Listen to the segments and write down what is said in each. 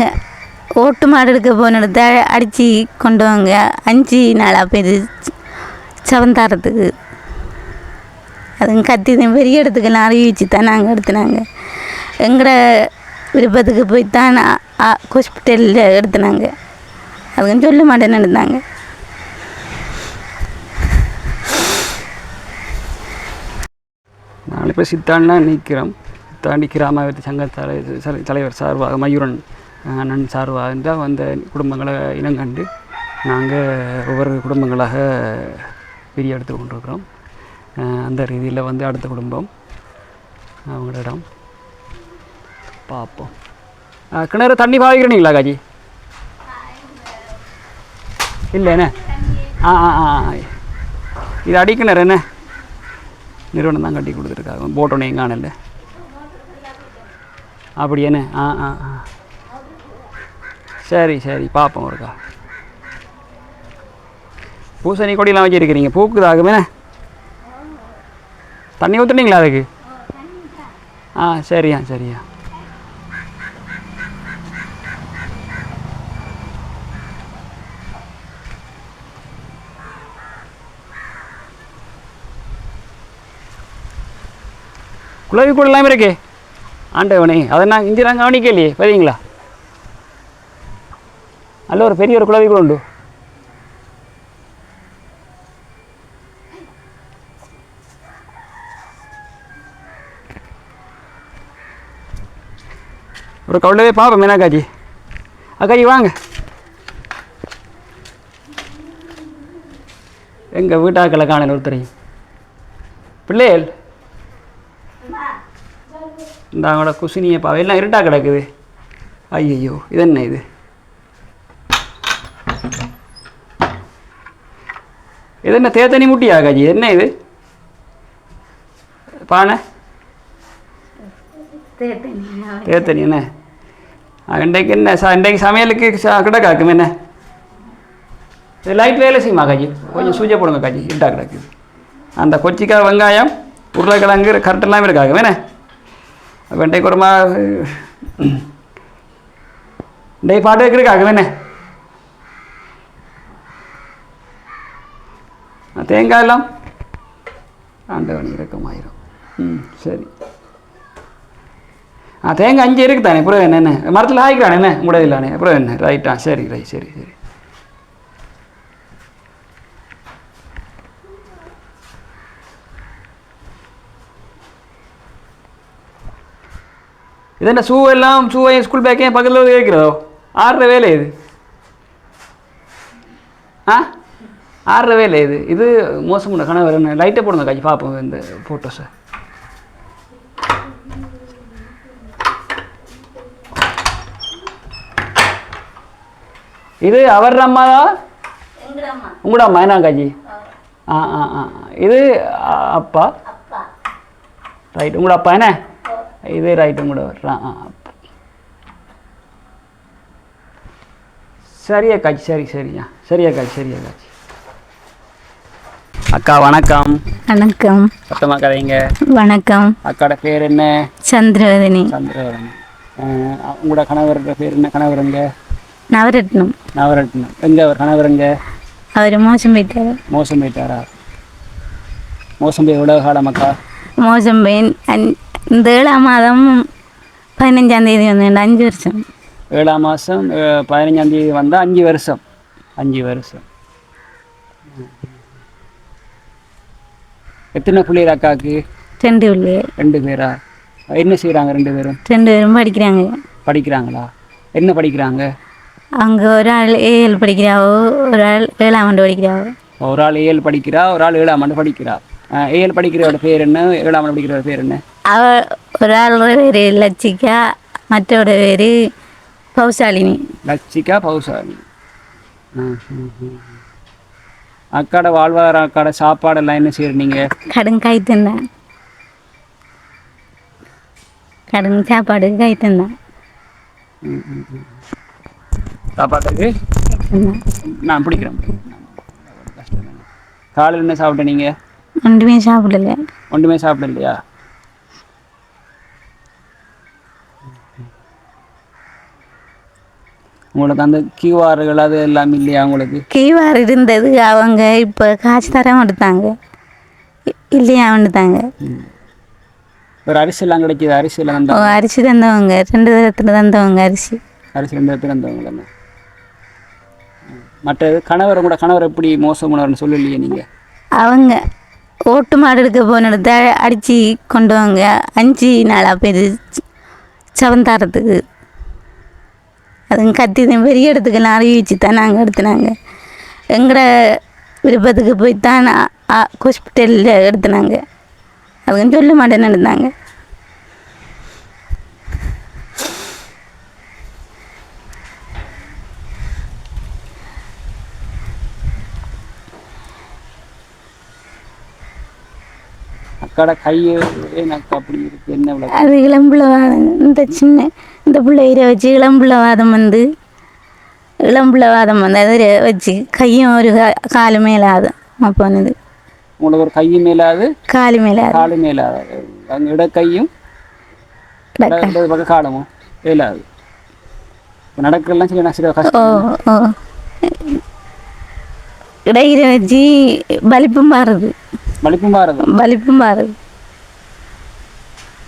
நாங்கள் ஓட்டு மாடு எடுக்க போனதை இடத்த அடித்து கொண்டு வாங்க. அஞ்சு நாளாக போயிது சவந்தாரத்துக்கு அதுங்க கத்தி பெரிய இடத்துக்கெல்லாம் அறிவிச்சு தான் நாங்கள் எடுத்துனாங்க. எங்களோட விருப்பத்துக்கு போய் தான் ஹாஸ்பிட்டலில் எடுத்துனாங்க. அதுங்க சொல்ல மாட்டேன்னு எடுத்தாங்க நாங்கள் இப்போ சித்தாண்டா நிற்கிறோம் சித்தாண்டி கிராம சங்க தலைவர் சார்பாக மயூரன் நன் அண்ணன் சார்பாக இருந்தால் வந்த குடும்பங்களை இனங்கண்டு நாங்கள் ஒவ்வொரு குடும்பங்களாக பிரிய எடுத்து கொண்டிருக்கிறோம். அந்த ரீதியில் வந்து அடுத்த குடும்பம் அவங்களிடம் பார்ப்போம். கிணறு தண்ணி பாவிக்கிறீங்களா காஜி? இல்லை என்ன? ஆ ஆ ஆ இது அடிக்கிணறு என்ன? நிறுவனம் தான் கட்டி கொடுத்துருக்காங்க. போட்டோன்னே காணல. அப்படி என்ன? ஆ ஆ ஆ. சரி சரி பார்ப்போம் ஒருக்கா பூசணி கொடியெலாம் வச்சுருக்கிறீங்க பூக்குதாகுமே தண்ணி ஊற்றுனீங்களா அதுக்கு? ஆ சரியா சரியா. குழவி கூட எல்லாம் இருக்கே. ஆண்டவனே அதை நான் இஞ்சி நான் கவனிக்கலையே. பதிங்களா அல்ல ஒரு பெரிய ஒரு குழவி கூட உண்டு. ஒரு கவுண்டவே பார்ப்போம் மீனாக்காஜி அக்காஜி வாங்க. எங்கள் வீட்டாக்களை காணல ஒருத்தரையும் பிள்ளைகள். இந்த அவங்களோட குசினியை எல்லாம் இருட்டாக கிடக்குது. ஐயையோ இது என்ன இது? இது என்ன தேத்தனி முட்டியா காஜி என்ன இது? பானை? தேத்தனி என்ன? இன்றைக்கு என்ன ச இன்றைக்கு சமையலுக்கு ச- கிடக்காக்கும் என்ன? இது லைட் வேலை செய்யுமா காஜி? கொஞ்சம் சூஜை போடுங்க காஜி. இட்டா கிடக்குது அந்த கொச்சிக்காய் வெங்காயம் உருளைக்கிழங்கு கரெக்டெல்லாம் இருக்காகும். என்ன? வெண்டை குருமா டே பாட்டு வைக்கிறதுக்காக என்ன? தேங்காய் எல்லாம் ஆண்டவன் இறக்கமாயிரும். ம் சரி. ஆ தேங்காய் அஞ்சு இருக்கு தானே அப்புறம் என்ன என்ன? மரத்தில் ஆயிக்கிறானே என்ன? முடியலானே அப்புறம் என்ன? ரைட்டா சரி ரைட் சரி சரி. இது என்ன ஷூ எல்லாம் ஷூவை ஸ்கூல் பேக்கையும் பக்கத்தில் கேட்குறதோ? ஆடுற வேலை இது ஆ ஆடுற வேலை இது. இது மோசமான என்ன லைட்டை போடுங்க காட்சி பார்ப்போம் இந்த ஃபோட்டோஸை இது அவர் அம்மா தான்? உங்களோட அம்மா. என்ன காஜி ஆ. ஆ ஆ இது அப்பா? ரைட் உங்களோட அப்பா என்ன? இது ரைட் உங்களோட ஆ. சரியா காட்சி சரி சரியா சரியா காட்சி சரியா காட்சி அக்கா வணக்கம். வணக்கம். சத்தமா கதைங்க. வணக்கம். அக்காட பேர் என்ன? சந்திரவதனி. சந்திரவதன். உங்களோட கணவர் பேர் என்ன? கணவருங்க? நவரத்னம். நவரத்னம். எங்க அவர் கணவருங்க? அவர் மோசம் போயிட்டார். மோசம் போயிட்டாரா? மோசம் போய் எவ்வளோ காலம் அக்கா? மோசம் போய் இந்த ஏழாம் மாதம் பதினஞ்சாம் தேதி வந்து அஞ்சு வருஷம். ஏழாம் மாதம் பதினஞ்சாம் தேதி வந்தால் அஞ்சு வருஷம். அஞ்சு வருஷம். எத்தனை பிள்ளைகள் அக்காவுக்கு ரெண்டு பிள்ளைகள் ரெண்டு பேரா? என்ன செய்கிறாங்க ரெண்டு பேரும்? ரெண்டு பேரும் படிக்கிறாங்க. படிக்கிறாங்களா? என்ன படிக்கிறாங்க? அங்கே ஒரு ஆள் ஏஎல் படிக்கிறாவோ ஒரு ஆள் ஏழாம் ஆண்டு படிக்கிறாவோ ஒரு ஆள் ஏழு படிக்கிறா ஒரு ஆள் ஏழாம் ஆண்டு படிக்கிறா. ஏழு படிக்கிறவோட பேர் என்ன? ஏழாம் ஆண்டு படிக்கிறவோட பேர் என்ன? அவ ஒரு ஆள் பேர் லட்சிகா மற்றோட பேர் பௌசாலினி. லட்சிகா பௌசாலி ம், ம், ம். அக்காட வாழ்வாதார அக்காட சாப்பாடெல்லாம் என்ன செய்கிறீங்க கடன் கைத்தந்தான் கடன் சாப்பாடு கைத்தந்தான் சாப்பாட்டுக்கு? கைத்தந்தான் நான் பிடிக்கிறேன். காலையில் என்ன சாப்பிட்ட நீங்கள் ஒன்றுமே சாப்பிடல. ஒன்றுமே சாப்பிடலையா? உங்களுக்கு அந்த கியூஆர்கள் அது எல்லாம் இல்லையா உங்களுக்கு? கீவார் இருந்தது அவங்க இப்போ காசு தர மாட்டாங்க இல்லையா வந்துட்டாங்க ஒரு அரிசி எல்லாம் கிடைக்கிது அரிசி எல்லாம் வந்தா அரிசி தந்தவங்க ரெண்டு தரத்தில் தந்தவங்க அரிசி. அரிசி ரெண்டு இடத்துல வந்தவங்கள மற்றது கணவர் கூட கணவர் எப்படி மோசமானவர்னு சொல்லலையே நீங்கள் அவங்க ஓட்டு மாடு எடுக்க போன இடத்த அடித்து கொண்டு வாங்க. அஞ்சு நாளாக போயிது சவந்தாரத்துக்கு அதுங்க கத்தி பெரிய இடத்துக்கெல்லாம் அறிவிச்சு தான் நாங்கள் எடுத்துனாங்க. எங்களோட விருப்பத்துக்கு போய் தான் ஹாஸ்பிட்டலில் எடுத்துனாங்க. அதுங்க சொல்ல மாட்டேன்னு நடந்தாங்க அக்காட கையை எனக்கு அப்படி இருக்கு என்ன அது இளம்புலவாதம் இந்த சின்ன இந்த பிள்ளையில வச்சு இளம்புலவாதம் வந்து இளம்புலவாதம் வந்து அதை வச்சு கையும் ஒரு காலு மேலாதும் அப்போனது உங்களுக்கு ஒரு கை மேலாது? காலு மேலாது. காலு மேலாது. அங்கே இட கையும் பக்கம் காலமும் மேலாது. நடக்கலாம் சரி நான் கஷ்டம். இடையில வச்சு பலிப்பும் பாருது வலிப்பும் பாரதம் பலிப்பும் பாருது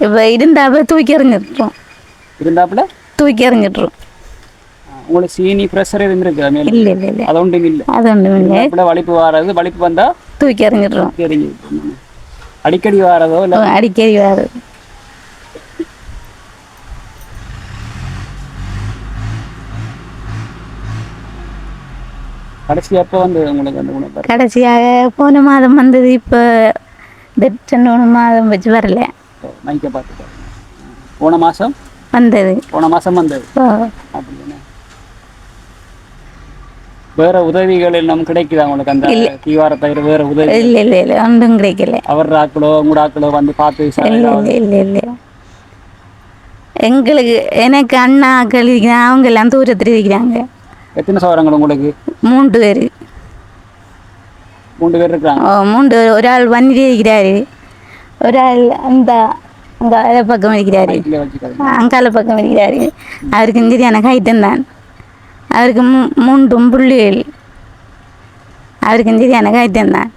இப்போ இருந்தாப்ப தூக்கி எறிஞ்சிட்றோம் இருந்தாப்புல தூக்கி எறிஞ்சிட்றோம் உங்களுக்கு சீனி ப்ரெஷர் இருந்திருக்கு மேலே இல்லை இல்லை இல்லை அது ஒன்றும் இல்லை அது ஒன்றும் இல்லை இருந்தாப்புல வலிப்பு வாரது வலிப்பு வந்தா தூக்கி எறிஞ்சிட்றோம் தெரிஞ்சு அடிக்கடி வாரதோ இல்லை அடிக்கடி வருது கடைசி எப்போ வந்து உங்களுக்கு அந்த உணவு கடைசியாக போன மாதம் வந்தது இப்போ ரெண்டு மூணு மாதம் வச்சு வரல. மைக்கை பார்த்து. போன மாதம் வந்தது. போன மாதம் வந்தது. அப்படின்னு வேற உதவிகள் எல்லாம் கிடைக்குதா உங்களுக்கு அந்த தீவார தவிர வேற உதவி? இல்லை இல்லை இல்லை ஒன்றும் கிடைக்கல. அவர் ஆக்களோ உங்களோட ஆக்களோ வந்து பார்த்து இல்லை இல்லை இல்லை எங்களுக்கு எனக்கு அண்ணா அக்கள் இருக்கிறாங்க அவங்க எல்லாம் தூரத்தில் இருக்கிறாங்க. எத்தனை சவரங்கள் உங்களுக்கு? மூன்று பேர். மூன்று பேர் இருக்கிறாங்க. மூன்று ஒரு ஆள் வண்டியில் இருக்கிறாரு. ஒரு ஆள் அந்த அதை பக்கம் இருக்கிறாரு. அங்கால பக்கம் இருக்கிறாரு. அவருக்கு சரியான கைட்டம் தான். அவருக்கு மூன்றும் புள்ளிகள் அவருக்கு சரியான கைட்டம் தான்.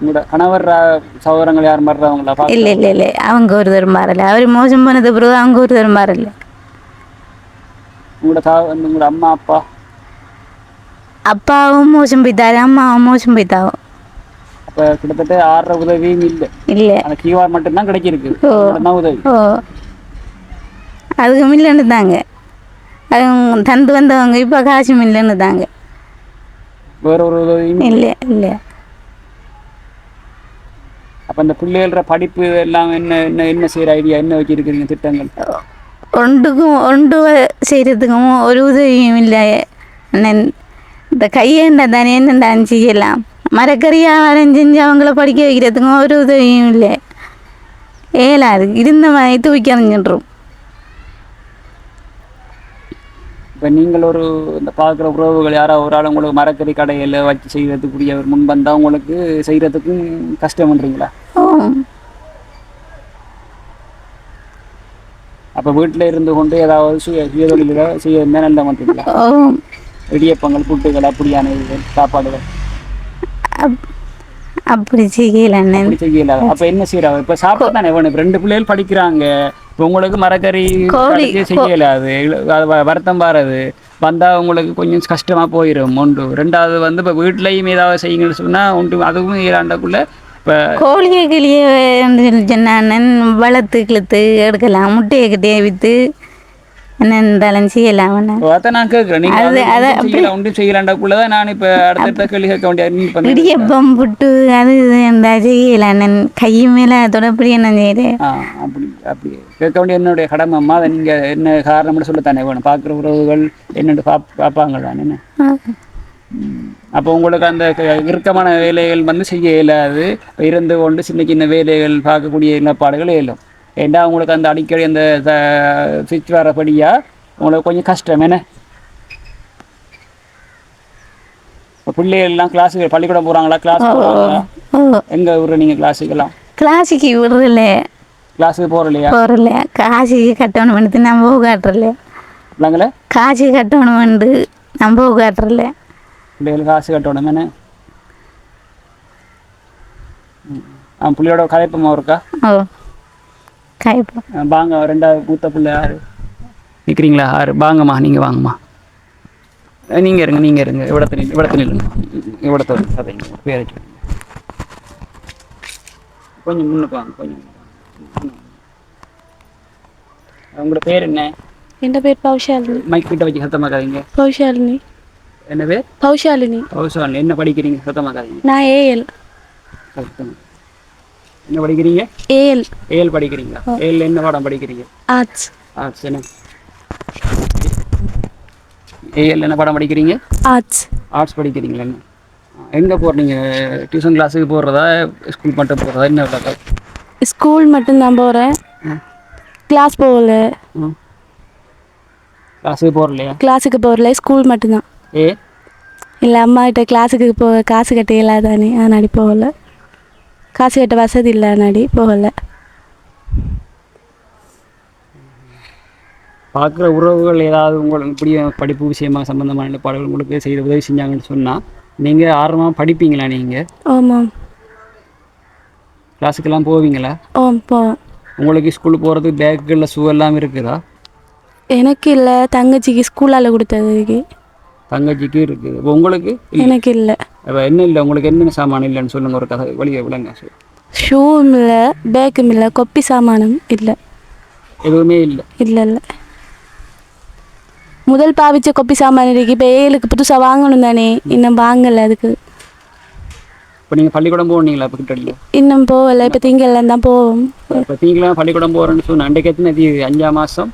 உங்களோட கணவர் சகோதரங்கள் யார் இல்லை இல்லை இல்லை. அவங்க ஒரு தரம் மாறல. அவர் மோசம் போனது பிறகு அவங்க ஒரு தரம் மாறல. உங்களோட உங்களோட அம்மா அப்பா அப்பாவும் மோசம் போய்த்தாரு அம்மாவும் மோசம் போய்த்தாவும் அப்போ கிட்டத்தட்ட ஆடுற உதவியும் இல்லை இல்லை அந்த கியூஆர் மட்டும்தான் கிடைக்கிருக்கு ஓ. மட்டும்தான் உதவி ஓ அதுக்கு மில்லன்னு தாங்க அவங்க தந்து வந்தவங்க இப்போ காசு மில்லன்னு தாங்க வேற ஒரு உதவியும் இல்லை இல்லை அப்போ இந்த பிள்ளைகள படிப்பு எல்லாம் என்ன என்ன என்ன செய்கிற ஐடியா என்ன வச்சிருக்கிறீங்க திட்டங்கள் ஒன்றுக்கும் ஒன்று செய்கிறதுக்கும் ஒரு உதவியும் இல்லை இந்த கையேண்டா தானே என்னண்டான்னு செய்யலாம் மரக்கறி வியாபாரம் செஞ்சு அவங்கள படிக்க வைக்கிறதுக்கும் ஒரு உதவியும் இல்லை ஏலாது இருந்த மாதிரி தூக்கி இப்போ நீங்கள் ஒரு இந்த பார்க்குற உறவுகள் யாரோ ஒரு ஆள் உங்களுக்கு மரக்கறி கடையில் வச்சு செய்கிறதுக்குரிய ஒரு முன் வந்தால் உங்களுக்கு செய்கிறதுக்கும் கஷ்டம்ன்றீங்களா அப்போ வீட்டில் இருந்து கொண்டு ஏதாவது சுய சுயதொழிலில் செய்ய நல்ல மாட்டீங்களா இடியப்பங்கள் புட்டுகள் அப்படியான இது, சாப்பாடுகள். அப் அப்படி செய்யல அப்படி செய்யல. அப்போ என்ன செய்யறாங்க இப்போ சாப்பிட தானே வேணும் ரெண்டு பிள்ளைகள் படிக்கிறாங்க. இப்போ உங்களுக்கு மரக்கறி செய்யல அது. வருத்தம் பாருது. வந்தால் உங்களுக்கு கொஞ்சம் கஷ்டமாக போயிடும் ஒன்று. ரெண்டாவது வந்து இப்போ வீட்லேயும் ஏதாவது செய்யுங்கன்னு சொன்னால் ஒன்று. அதுவும் ஏழாண்டக்குள்ளே இப்போ கோழியை கிளியை அண்ணன் வளர்த்து கிளத்து எடுக்கலாம். முட்டையை கிட்டே விற்று என்ன இருந்தாலும் செய்யலாம் அதை நான் கேட்குறேன். அது- அது ஒன்றும் செய்யல ஒன்றும் செய்யலாண்டாக்குள்ளே தான் நான் இப்போ அடுத்தடுத்த கேள்வி கேட்க வேண்டிய இடியப்பம் புட்டு அது இது இருந்தா செய்யலாம். அண்ணன் கை மேலே தொடப்படி என்ன செய்யுது ஆ அப்படி அப்படி. கேட்க வேண்டிய என்னுடைய கடமை. அம்மா அதை நீங்கள் என்ன காரணம்னு சொல்லத்தானே வேணும். பார்க்குற உறவுகள் என்னென்னு பாப் என்ன அப்போ உங்களுக்கு அந்த இறுக்கமான வேலைகள் வந்து செய்ய இயலாது. இருந்து கொண்டு சின்ன சின்ன வேலைகள் பார்க்கக்கூடிய இழப்பாடுகள் இயலும். ஏண்டா உங்களுக்கு அந்த அடிக்கடி அந்த சுவிட்ச் வரபடியா உங்களுக்கு கொஞ்சம் கஷ்டம் என்ன? இப்போ பிள்ளைகள் எல்லாம் கிளாஸுக்கு பள்ளிக்கூடம் போகிறாங்களா கிளாஸ் போகிறாங்களா ஓ எங்கே விடுற நீங்கள் கிளாஸுக்கெல்லாம்? கிளாஸுக்கு விடுறதில்ல. கிளாஸுக்கு போகிறலையா போகிறல காசுக்கு கட்டணும் வந்து போக காட்டுறல பிள்ளைங்கள காசு கட்டணும் வந்து போக காட்டுறல பிள்ளைகளுக்கு காசு கட்டணும் என்ன ம். ஆ பிள்ளையோட கதைப்பமா இருக்கா ஓ கைப்போம் ஆ, வாங்க ரெண்டாவது மூத்த பிள்ளை யாரு நிற்கிறீங்களா யாரு வாங்கம்மா நீங்கள் வாங்கம்மா நீங்கள் இருங்க நீங்கள் இருங்க இவ்வளோத்து நில் இவ்வளோத்து நில்லுங்க கதைங்க பேரை சொல்லுங்க. கொஞ்சம் முன்னுக்கு வாங்க கொஞ்சம் உங்களோட பேர் என்ன என் பேர் பௌஷாலினி மைக் கிட்ட வச்சு சத்தமாக கதைங்க பௌஷாலினி என்ன பேர்? பௌஷாலினி ஹவுஸ் என்ன படிக்கிறீங்க? சத்தமாக கதைங்க. நான் ஏஎல் சத்தமா. என்ன படிக்கிறீங்க? ஏஎல் ஏஎல் படிக்கிறீங்களா? ஏஎல் என்ன பாடம் படிக்கிறீங்க? ஆர்ட்ஸ் ஆர்ட்ஸ் என்ன? ஏஎல் என்ன பாடம் படிக்கிறீங்க? ஆர்ட்ஸ் ஆர்ட்ஸ் படிக்கிறீங்களா என்ன? எங்கே போகிறீங்க டியூஷன் கிளாஸுக்கு போடுறதா ஸ்கூல் மட்டும் போடுறதா என்ன விளக்கா ஸ்கூல் மட்டும்தான் போகிறேன் கிளாஸ் போகல. கிளாஸுக்கு போகிறலையா கிளாஸுக்கு போகல. ஸ்கூல் மட்டும்தான். இல்லை அம்மா கிட்ட கிளாஸுக்கு போ காசு கட்ட இல்லாதானே அதனாடி போகல. காசு கட்ட வசதி இல்லை அதனாடி போகல. பார்க்குற உறவுகள் ஏதாவது உங்களுக்கு இப்படி படிப்பு விஷயமா சம்மந்தமான பாடல்கள் உங்களுக்கு செய்த உதவி செஞ்சாங்கன்னு சொன்னால் நீங்கள் ஆர்வமாக படிப்பீங்களா நீங்கள் ஓமாம் கிளாஸுக்கெல்லாம் போவீங்களா? ஓம் போவோம் உங்களுக்கு ஸ்கூலுக்கு போகிறதுக்கு பேக்குகளில் ஷூ எல்லாம் இருக்குதா? எனக்கு இல்லை தங்கச்சிக்கு ஸ்கூலால் கொடுத்ததுக்கு தங்கச்சிக்கு இருக்குது. இப்போ உங்களுக்கு எனக்கு இல்லை. அப்போ என்ன இல்லை? உங்களுக்கு என்னென்ன சாமான் இல்லைன்னு சொல்லுங்க ஒரு கதை வழியை விளங்க. ஷூவும் இல்லை பேக்கும் இல்லை கொப்பி சாமானும் இல்லை. எதுவுமே இல்லை. இல்லை இல்லை. முதல் பாவிச்ச கொப்பி சாமான் இருக்கு. இப்போ ஏழுக்கு புதுசாக வாங்கணும் தானே. இன்னும் வாங்கலை அதுக்கு. இப்போ நீங்கள் பள்ளிக்கூடம் போனீங்களா இப்போ கிட்ட இன்னும் போகலை. இப்போ திங்கள்லாம் தான் போவோம். இப்போ நீங்களாம் பள்ளிக்கூடம் போகிறேன்னு சொன்ன அன்றைக்கு எத்தனை தேதி? அஞ்சாம் மாதம்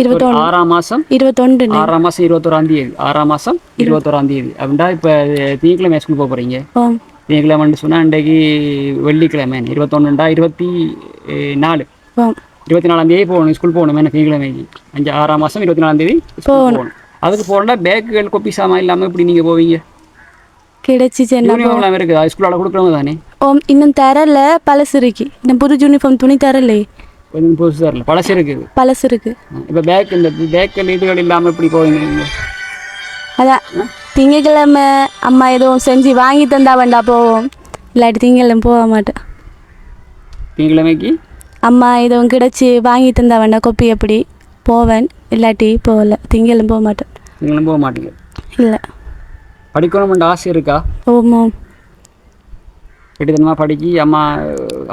இருபத்தொன்று ஆறாம் மாதம் இருபத்தொன்று ஆறாம் மாதம் இருபத்தோராம் தேதி. ஆறாம் மாதம் இருபத்தோராம் தேதி. அப்படின்னா இப்போ திங்கக்கிழமை ஸ்கூல் போக போகிறீங்க ஓம் திங்கக்கிழமைன்னு சொன்னால் அன்றைக்கு வெள்ளிக்கிழமை. இருபத்தொன்னுண்டா இருபத்தி நாலு. இருபத்தி நாலாம் தேதி போகணும் ஸ்கூல் போகணும் என்ன திங்கக்கிழமைக்கு அஞ்சு ஆறாம் மாதம் இருபத்தி நாலாம் தேதி போகணும். அதுக்கு போகணும்னா பேக்குகள் கொப்பி சாமான் இல்லாமல் இப்படி நீங்கள் போவீங்க. கிடைச்சிச்சு என்ன இருக்குது ஸ்கூலால் கொடுக்குறவங்க தானே. இன்னும் தரல பழசு இருக்கு. இன்னும் புது யூனிஃபார்ம் துணி தரலே கொஞ்சம் புதுசு தரல பழசு இருக்குது. பழசு இருக்கு. இப்போ பேக் இந்த பேக்கல் இதுகள் இல்லாமல் இப்படி போவீங்க அதான் திங்கக்கிழமை அம்மா எதுவும் செஞ்சு வாங்கி தந்தா வேண்டா போவோம். இல்லாட்டி திங்கக்கிழமை போக மாட்டேன் திங்கக்கிழமைக்கு? அம்மா எதுவும் கிடச்சி வாங்கி தந்தா வேண்டாம் கொப்பி எப்படி போவேன். இல்லாட்டி போகல. திங்கக்கிழமை போக மாட்டேன். நீங்களும் போக மாட்டீங்க. இல்லை. படிக்கணும்ன்ற ஆசை இருக்கா? ஓமோ கெட்டித்தனமாக படிச்சு அம்மா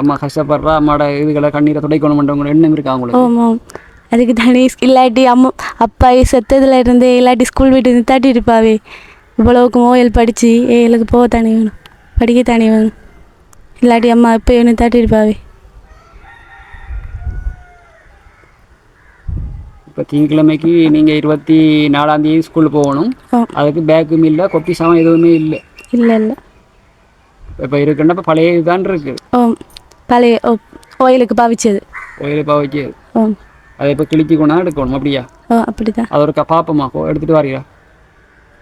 அம்மா கஷ்டப்படுறா அம்மாவோட இதுகளை கண்ணீரை துடைக்கணும்ன்ற எண்ணம் இருக்கா உங்களுக்கு? ஓமோ அதுக்கு தனி இல்லாட்டி அம்மா அப்பா செத்ததுல இருந்து இல்லாட்டி ஸ்கூல் விட்டு இருந்து தட்டி இருப்பாவே. இவ்வளவுக்கு மோயல் படித்து ஏழுக்கு போக தானே வேணும். படிக்க தானே வேணும். இல்லாட்டி அம்மா இப்போ வேணும் தட்டி இருப்பாவே. இப்போ திங்கக்கிழமைக்கு நீங்கள் இருபத்தி நாலாம் தேதி ஸ்கூல் போகணும். அதுக்கு பேக்கும் இல்லை கொப்பி சாமான் எதுவுமே இல்லை. இல்லை இல்லை. இப்போ இருக்குன்னா இப்போ பழைய இதுதான் இருக்குது ஓ பழைய ஓ கோயிலுக்கு பாவிச்சது. கோயிலை பாவைக்கு ஓ அதை இப்போ கிழிச்சி கொண்டா எடுக்கணும் அப்படியா? ஓ அப்படி தான் அது ஒரு கோ எடுத்துகிட்டு வரீங்களா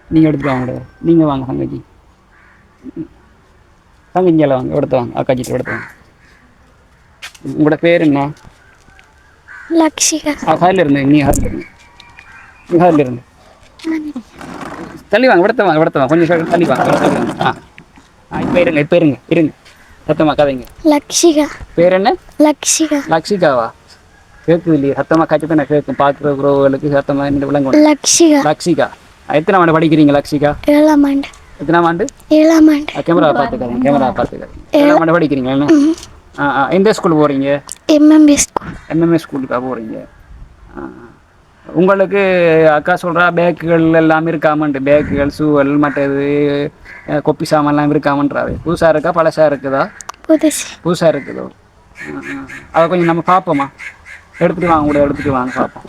நீங்கள் எடுத்துட்டு வாங்க நீங்கள் வாங்க தங்கச்சி. தங்கச்சியால் வாங்க எடுத்து வாங்க அக்காச்சிட்டு எடுத்து வாங்க. உங்களோட பேர் என்ன? லக்ஷிகா. ஆ காலில் இருந்து நீ காலில் இருந்து. நீ இருந்து. தள்ளி வாங்க விடத்த வாங்க விடத்த வாங்க. கொஞ்சம் தள்ளி வாங்க. ஆ. இப்போ இருங்க இப்போ இருங்க இருங்க. சத்தமாக கதைங்க. லக்ஷிகா. பேர் என்ன? லக்ஷிகா. லக்ஷிகாவா? கேட்குது இல்லையா சத்தமாக தானே கேட்கும் பார்க்குற உறவுகளுக்கு சத்தமாக என்ன விளங்கும் லக்ஷிகா. லக்ஷிகா எத்தனை ஆண்டு படிக்கிறீங்க லக்ஷிகா? ஏழாம் ஆண்டு. எத்தனாம் ஆண்டு? ஏழாம் ஆண்டு. கேமரா பார்த்துக்காதீங்க கேமரா பார்த்துக்காதீங்க. ஏழாம் ஆண்டு படிக்கிறீங்க என்ன? எந்த ஸ்கூல் போகிறீங்க எம்எம்பி ஸ்கூல் எம்எம்எஸ் ஸ்கூலுக்கா போகிறீங்க உங்களுக்கு அக்கா சொல்கிறா பேக்குகள் எல்லாம் இருக்காமன்ட்டு. பேக்குகள் ஷூவல் மற்றது கொப்பி சாமான்லாம் இருக்காமன்றாரு. புதுசாக இருக்கா பழசாக இருக்குதா? புதுசு. புதுசாக இருக்குதோ. அதை கொஞ்சம் நம்ம பார்ப்போமா எடுத்துகிட்டு வாங்க கூட எடுத்துகிட்டு வாங்க பார்ப்போம்.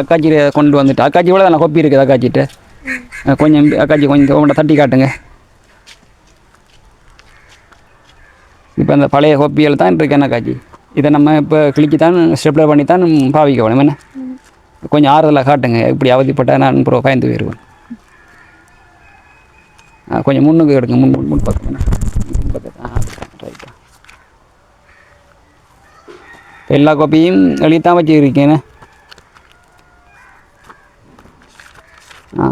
அக்காச்சி கொண்டு வந்துட்டு அக்காச்சி இவ்வளோ தானே கொப்பி இருக்குது அக்காச்சிட்டு? கொஞ்சம் அக்காச்சி கொஞ்சம் உங்கள்கிட்ட தட்டி காட்டுங்க. இப்போ அந்த பழைய கொப்பிகள் தான் இருக்கு என்ன காட்சி இதை நம்ம இப்போ கிளிக்கி தான் ஸ்டெப்லர் பண்ணி தான் பாவிக்க வேணும். என்ன? கொஞ்சம் ஆறுதலாக காட்டுங்க. இப்படி அவதிப்பட்டால் நான் அப்புறம் பயந்து போயிடுவேன் ஆ, கொஞ்சம் முன்னுக்கு எடுங்க. முன் முன் முன் பக்கம் முன் ரைட்டா எல்லா கோப்பையும் எழுதித்தான் வச்சுருக்கேன். ஆ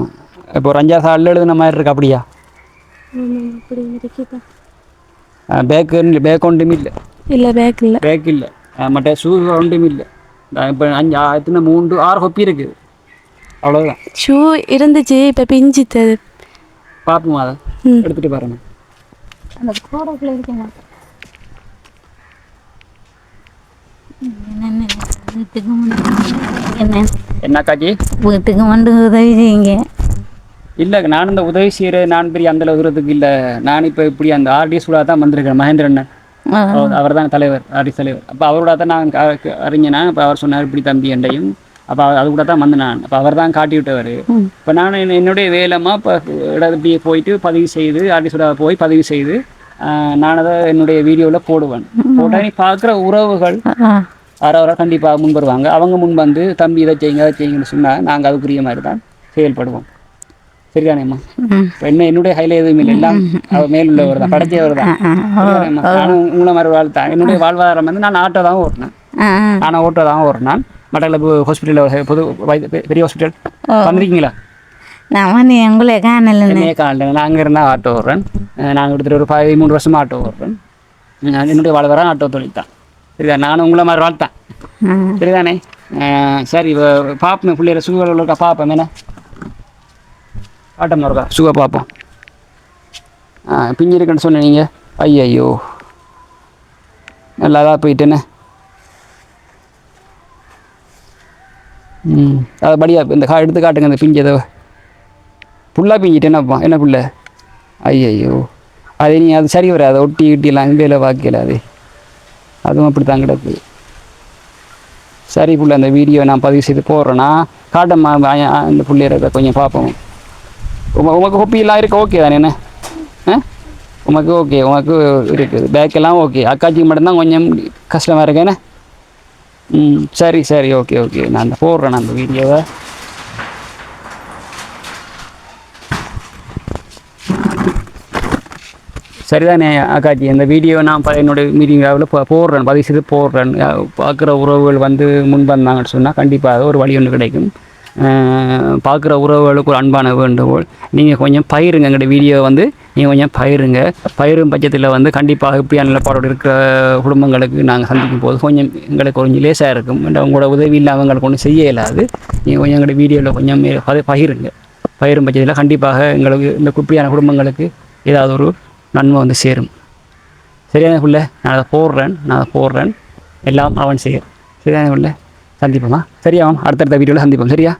இப்போ ஒரு அஞ்சாறு சாலில் எழுதுன மாதிரி இருக்கு அப்படியா? பேக்கு பேக் ஒன்றும் இல்லை இல்லை பேக் இல்லை பேக் இல்லை மற்ற ஷூ ஒன்றும் இல்லை இப்போ அஞ்சு எத்தனை மூன்று ஆறு கொப்பி இருக்குது அவ்வளோதான் ஷூ இருந்துச்சு இப்போ பிஞ்சித்தது பார்ப்போம் அதை. எடுத்துகிட்டு பாருங்க அந்த கூடக்குள்ள இருக்கேன் என்ன என்ன காட்சி வீட்டுக்கு வந்து உதவி செய்யுங்க இல்லை நான் இந்த உதவி செய்கிற நான் பெரிய அந்த உதவுறதுக்கு இல்லை நான் இப்போ இப்படி அந்த ஆர்டிஎஸ் கூட தான் வந்திருக்கேன் மகேந்திரன். அவர் தான் தலைவர் ஆர்டிஎஸ் தலைவர். அப்போ அவரோட தான் நான் அறிஞனா இப்போ அவர் சொன்னார் இப்படி தம்பி என்றையும். அப்போ அது கூட தான் வந்து நான். அப்போ அவர் தான் காட்டி விட்டவர். இப்போ நான் என்ன- என்னுடைய வேலைமா இப்போ இப்படியே போயிட்டு பதிவு செய்து ஆர்டிஎஸ் கூட போய் பதிவு செய்து நான் அதை என்னுடைய வீடியோவில் போடுவேன். போட்டால் நீ பார்க்குற உறவுகள். யாராவது கண்டிப்பாக முன் வருவாங்க. அவங்க முன் வந்து தம்பி இதை செய்யுங்க அதை செய்யுங்கன்னு சொன்னால் நாங்கள் அதுக்குரிய மாதிரி தான் செயல்படுவோம். சரிதானேம்மா? என்ன என்னுடைய கையில் எதுவும் இல்லை. எல்லாம் அவர் மேலுள்ளவர் தான் படைச்சவர் தான்? நானும் உங்களை மாதிரி வாழ்த்தான் என்னுடைய வாழ்வாதாரம் வந்து நான் ஆட்டோ தான் ஓட்டினேன். நான் ஓட்டோ தான் ஓட்டினேன். மட்டக்களப்பு ஹாஸ்பிட்டலில் பொது பெரிய ஹாஸ்பிட்டல் வந்திருக்கீங்களா? நான் வந்து உங்களை காணலன்னு என்னையே காலையில் நான் அங்கே இருந்தால் ஆட்டோ ஓடுறேன். நான் கிட்டத்தட்ட ஒரு பதிமூணு வருஷமா ஆட்டோ ஓடுறேன். என்னுடைய வாழ்வாதாரம் ஆட்டோ தொழில் தான் சரிதா நானும் உங்களை மாதிரி வாழ்த்தேன். சரிதானே? சரி இப்போ பார்ப்போம் பிள்ளைகிற சுகர் இருக்கா பார்ப்போம் என்ன? ஆட்டம் இருக்கா சுகா பார்ப்போம் ஆ பிஞ்சு இருக்குன்னு சொன்னீங்க ஐயையோ. நல்லா தான் போயிட்டேனே ம் அதை படியா இந்த கா எடுத்து காட்டுங்க இந்த பிஞ்சு ஏதோ. புல்லாக பிஞ்சிட்டேனப்பா என்ன புள்ள ஐயையோ. அது நீ அது சரி வராது. ஒட்டி கிட்டிலாம் வேலை பார்க்கல அது. அதுவும் அப்படி தான் கிடக்கு. சரி புள்ள அந்த வீடியோ நான் பதிவு செய்து போடுறேன்னா காட்டம்மா அந்த பிள்ளையரை கொஞ்சம் பார்ப்போம் உம உமக்கு ஹொப்பியெல்லாம் இருக்கு? ஓகே தானே என்ன? ஆ? உமக்கு ஓகே உமக்கு இருக்குது பேக்கெல்லாம் ஓகே அக்காச்சிக்கு மட்டும்தான் கொஞ்சம் கஷ்டமாக இருக்கு. என்ன? ம் சரி சரி. ஓகே ஓகே நான் அந்த போடுறேன் அந்த வீடியோவை சரிதானே அக்காச்சி? இந்த வீடியோ நான் ப- மீட்டிங் மீட்டிங்காவில் போடுறேன். பதிவு செய்து போடுறேன். பார்க்குற உறவுகள் வந்து முன் வந்தாங்கன்னு சொன்னால் கண்டிப்பாக ஒரு வழி ஒன்று கிடைக்கும். பார்க்குற உறவுகளுக்கு ஒரு அன்பான வேண்டுகோள். நீங்கள் கொஞ்சம் பயிருங்க எங்கள்கிட்ட வீடியோ வந்து. நீங்கள் கொஞ்சம் பயிருங்க. பயிரும் பட்சத்தில் வந்து கண்டிப்பாக இப்படியான நிலப்பாடோடு இருக்கிற குடும்பங்களுக்கு நாங்கள் சந்திக்கும் போது கொஞ்சம் எங்களுக்கு கொஞ்சம் லேசாக இருக்கும். உங்களோட உதவி இல்லாமல் எங்களுக்கு ஒன்றும் செய்ய இயலாது. நீங்கள் கொஞ்சம் எங்களுடைய வீடியோவில் கொஞ்சம் பகிருங்க. பயிரும் பட்சத்தில் கண்டிப்பாக எங்களுக்கு இந்த குப்பியான குடும்பங்களுக்கு ஏதாவது ஒரு நன்மை வந்து சேரும். சரியான பிள்ளை நான் அதை போடுறேன் நான் அதை போடுறேன். எல்லாம் அவன் செய்யும். சரியான பிள்ளை. சந்திப்போமா? சரியா அடுத்தடுத்த வீடியோவில் சந்திப்போம். சரியா?